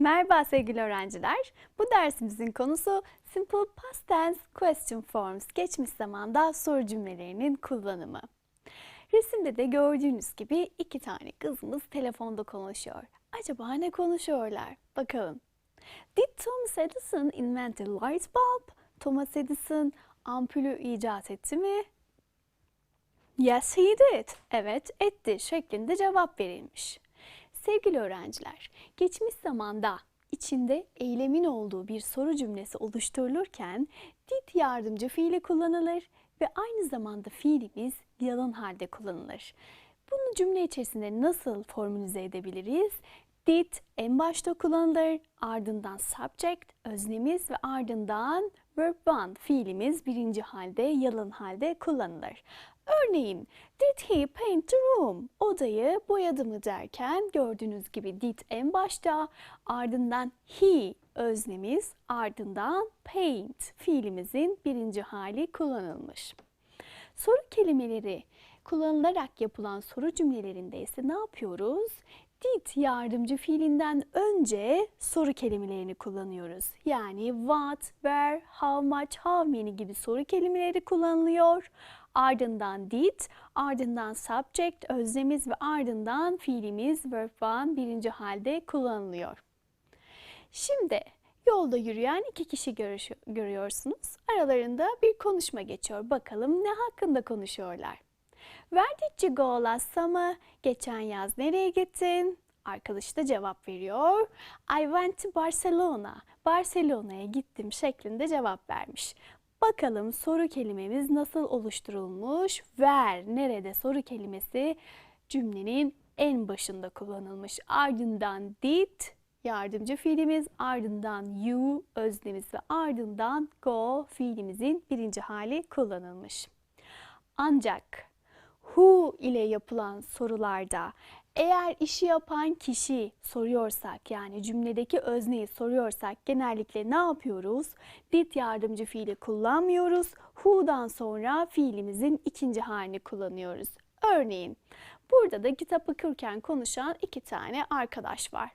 Merhaba sevgili öğrenciler. Bu dersimizin konusu Simple Past Tense Question Forms, geçmiş zamanda soru cümlelerinin kullanımı. Resimde de gördüğünüz gibi iki tane kızımız telefonda konuşuyor. Acaba ne konuşuyorlar? Bakalım. Did Thomas Edison invent a light bulb? Thomas Edison ampulü icat etti mi? Yes he did. Evet etti şeklinde cevap verilmiş. Sevgili öğrenciler, geçmiş zamanda içinde eylemin olduğu bir soru cümlesi oluşturulurken did yardımcı fiili kullanılır ve aynı zamanda fiilimiz yalın halde kullanılır. Bunu cümle içerisinde nasıl formülize edebiliriz? Did en başta kullanılır, ardından subject, öznemiz ve ardından verb one fiilimiz birinci halde, yalın halde kullanılır. Örneğin, did he paint the room? Odayı boyadı mı derken gördüğünüz gibi did en başta, ardından he öznemiz, ardından paint fiilimizin birinci hali kullanılmış. Soru kelimeleri kullanılarak yapılan soru cümlelerinde ise ne yapıyoruz? Did yardımcı fiilinden önce soru kelimelerini kullanıyoruz. Yani what, where, how much, how many gibi soru kelimeleri kullanılıyor. Ardından did, ardından subject, öznemiz ve ardından fiilimiz verb one birinci halde kullanılıyor. Şimdi yolda yürüyen iki kişi görüyorsunuz. Aralarında bir konuşma geçiyor. Bakalım ne hakkında konuşuyorlar. Where did you go last summer? Geçen yaz nereye gittin? Arkadaş da cevap veriyor. I went to Barcelona. Barcelona'ya gittim şeklinde cevap vermiş. Bakalım soru kelimemiz nasıl oluşturulmuş? Where, nerede soru kelimesi cümlenin en başında kullanılmış. Ardından did, yardımcı fiilimiz, ardından you, öznemiz ve ardından go fiilimizin birinci hali kullanılmış. Ancak who ile yapılan sorularda eğer işi yapan kişi soruyorsak yani cümledeki özneyi soruyorsak genellikle ne yapıyoruz? Did yardımcı fiili kullanmıyoruz. Who'dan sonra fiilimizin ikinci halini kullanıyoruz. Örneğin burada da kitap okurken konuşan iki tane arkadaş var.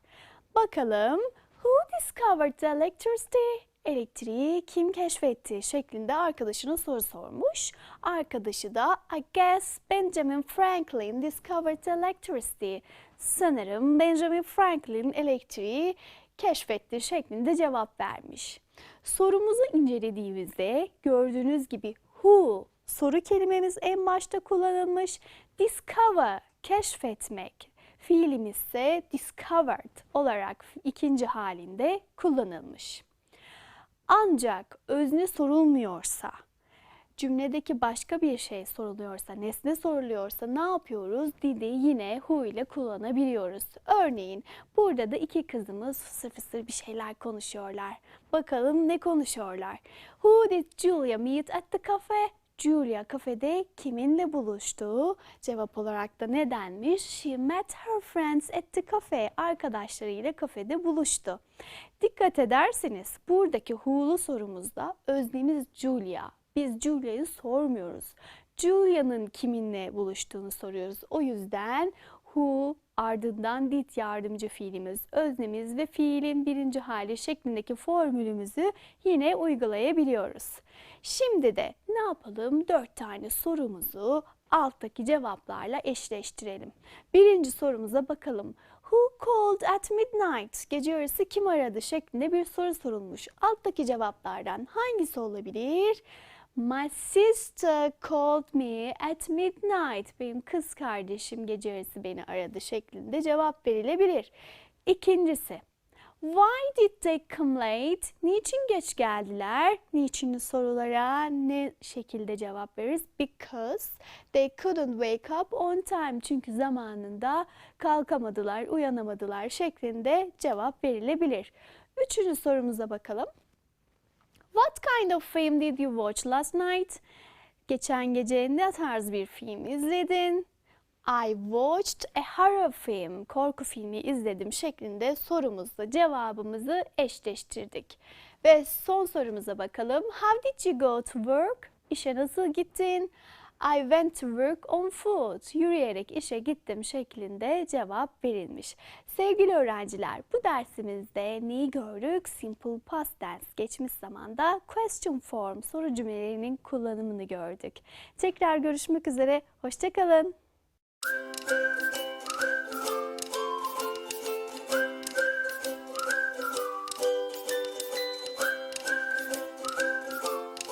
Bakalım who discovered the electricity? Elektriği kim keşfetti şeklinde arkadaşına soru sormuş. Arkadaşı da I guess Benjamin Franklin discovered electricity. Sanırım Benjamin Franklin elektriği keşfetti şeklinde cevap vermiş. Sorumuzu incelediğimizde gördüğünüz gibi who soru kelimemiz en başta kullanılmış. Discover keşfetmek fiilimiz ise discovered olarak ikinci halinde kullanılmış. Ancak özne sorulmuyorsa, cümledeki başka bir şey soruluyorsa, nesne soruluyorsa ne yapıyoruz? Didi yine who ile kullanabiliyoruz. Örneğin burada da iki kızımız fısır fısır bir şeyler konuşuyorlar. Bakalım ne konuşuyorlar? Who did Julia meet at the cafe? Julia kafede kiminle buluştu? Cevap olarak da ne denmiş? She met her friends at the cafe. Arkadaşlarıyla kafede buluştu. Dikkat ederseniz buradaki who'lu sorumuzda öznemiz Julia. Biz Julia'yı sormuyoruz. Julia'nın kiminle buluştuğunu soruyoruz. O yüzden who ardından did yardımcı fiilimiz, öznemiz ve fiilin birinci hali şeklindeki formülümüzü yine uygulayabiliyoruz. Şimdi de ne yapalım? Dört tane sorumuzu alttaki cevaplarla eşleştirelim. Birinci sorumuza bakalım. Who called at midnight? Gece yarısı kim aradı şeklinde bir soru sorulmuş. Alttaki cevaplardan hangisi olabilir? My sister called me at midnight. Benim kız kardeşim gece yarısı beni aradı şeklinde cevap verilebilir. İkincisi, Why did they come late? Niçin geç geldiler? Niçin sorulara ne şekilde cevap veririz? Because they couldn't wake up on time. Çünkü zamanında kalkamadılar, uyanamadılar şeklinde cevap verilebilir. Üçüncü sorumuza bakalım. What kind of film did you watch last night? Geçen gece ne tarz bir film izledin? I watched a horror film. Korku filmi izledim şeklinde sorumuzla cevabımızı eşleştirdik. Ve son sorumuza bakalım. How did you go to work? İşe nasıl gittin? I went to work on foot. Yürüyerek işe gittim şeklinde cevap verilmiş. Sevgili öğrenciler, bu dersimizde neyi gördük? Simple past tense, geçmiş zamanda question form soru cümlelerinin kullanımını gördük. Tekrar görüşmek üzere, hoşçakalın.